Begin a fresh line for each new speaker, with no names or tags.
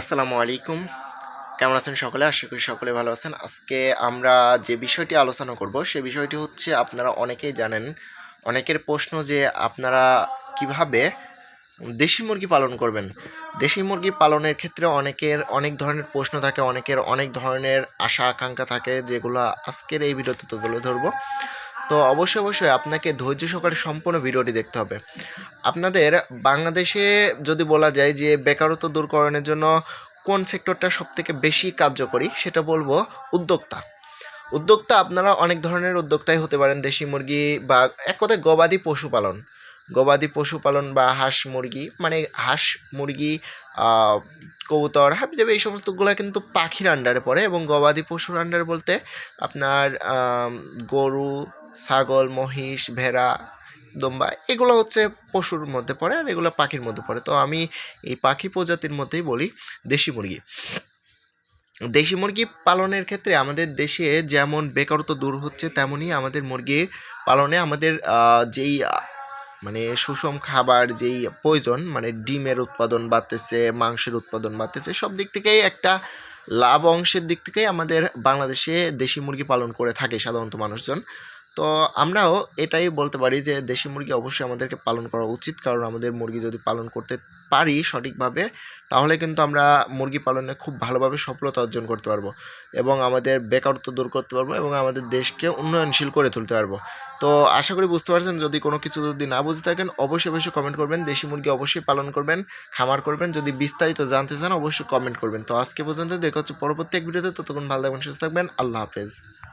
আসসালামু আলাইকুম। কেমন আছেন সকলে? আশা করি সকলে ভালো আছেন। আজকে আমরা যে বিষয়টি আলোচনা করব, সে বিষয়টি হচ্ছে আপনারা অনেকেই জানেন, অনেকের প্রশ্ন যে আপনারা কীভাবে দেশি মুরগি পালন করবেন? দেশি মুরগি পালনের ক্ষেত্রে অনেকের অনেক ধরনের প্রশ্ন থাকে, অনেকের অনেক ধরনের আশা আকাঙ্ক্ষা থাকে, যেগুলো আজকের এই ভিডিওতে তুলে ধরবো। তো অবশ্যই অবশ্যই আপনাকে ধৈর্য সহকারে সম্পূর্ণ ভিডিওটি দেখতে হবে। আপনাদের বাংলাদেশে যদি বলা যায় যে বেকারত্ব দূরকরণের জন্য কোন সেক্টরটা সবথেকে বেশি কার্যকরী, সেটা বলব উদ্যোক্তা। উদ্যোক্তা আপনারা অনেক ধরনের উদ্যোক্তাই হতে পারেন, দেশি মুরগি বা এক কথায় গবাদি পশুপালন। গবাদি পশুপালন বা হাঁস মুরগি মানে হাঁস, মুরগি কবুতর হাবিজাবি এই সমস্তগুলো কিন্তু পাখির আন্ডারে পড়ে এবং গবাদি পশুর আন্ডারে বলতে আপনার গরু ছাগল, মহিষ, ভেড়া, দম্বা, এগুলো হচ্ছে পশুর মধ্যে পড়ে আর এগুলো পাখির মধ্যে পড়ে। তো আমি এই পাখি প্রজাতির মধ্যেই বলি দেশি মুরগি। দেশি মুরগি পালনের ক্ষেত্রে আমাদের দেশে যেমন বেকারত্ব দূর হচ্ছে তেমনই আমাদের মুরগির পালনে আমাদের যেই মানে সুষম খাবার যেই প্রয়োজন মানে ডিমের উৎপাদন বাড়তেছে, মাংসের উৎপাদন বাড়তেছে, সব দিক থেকেই একটা লাভ অংশের দিক থেকেই আমাদের বাংলাদেশে দেশি মুরগি পালন করে থাকে সাধারণত মানুষজন। তো আমরাও এটাই বলতে পারি যে দেশি মুরগি অবশ্যই আমাদেরকে পালন করা উচিত। কারণ আমাদের মুরগি যদি পালন করতে পারি সঠিকভাবে, তাহলে কিন্তু আমরা মুরগি পালনে খুব ভালোভাবে সফলতা অর্জন করতে পারব এবং আমাদের বেকারত্ব দূর করতে পারব এবং আমাদের দেশকে উন্নয়নশীল করে তুলতে পারব। তো আশা করি বুঝতে পারছেন, যদি কোনো কিছু যদি না বুঝে থাকেন, অবশ্যই অবশ্যই কমেন্ট করবেন, দেশি মুরগি অবশ্যই পালন করবেন, খামার করবেন, যদি বিস্তারিত জানতে চান, অবশ্যই কমেন্ট করবেন। তো আজকে পর্যন্ত দেখা হচ্ছে পরবর্তী এক ভিডিওতে, ততক্ষণ ভালো থাকবেন, সুস্থ থাকবেন, আল্লাহ হাফেজ।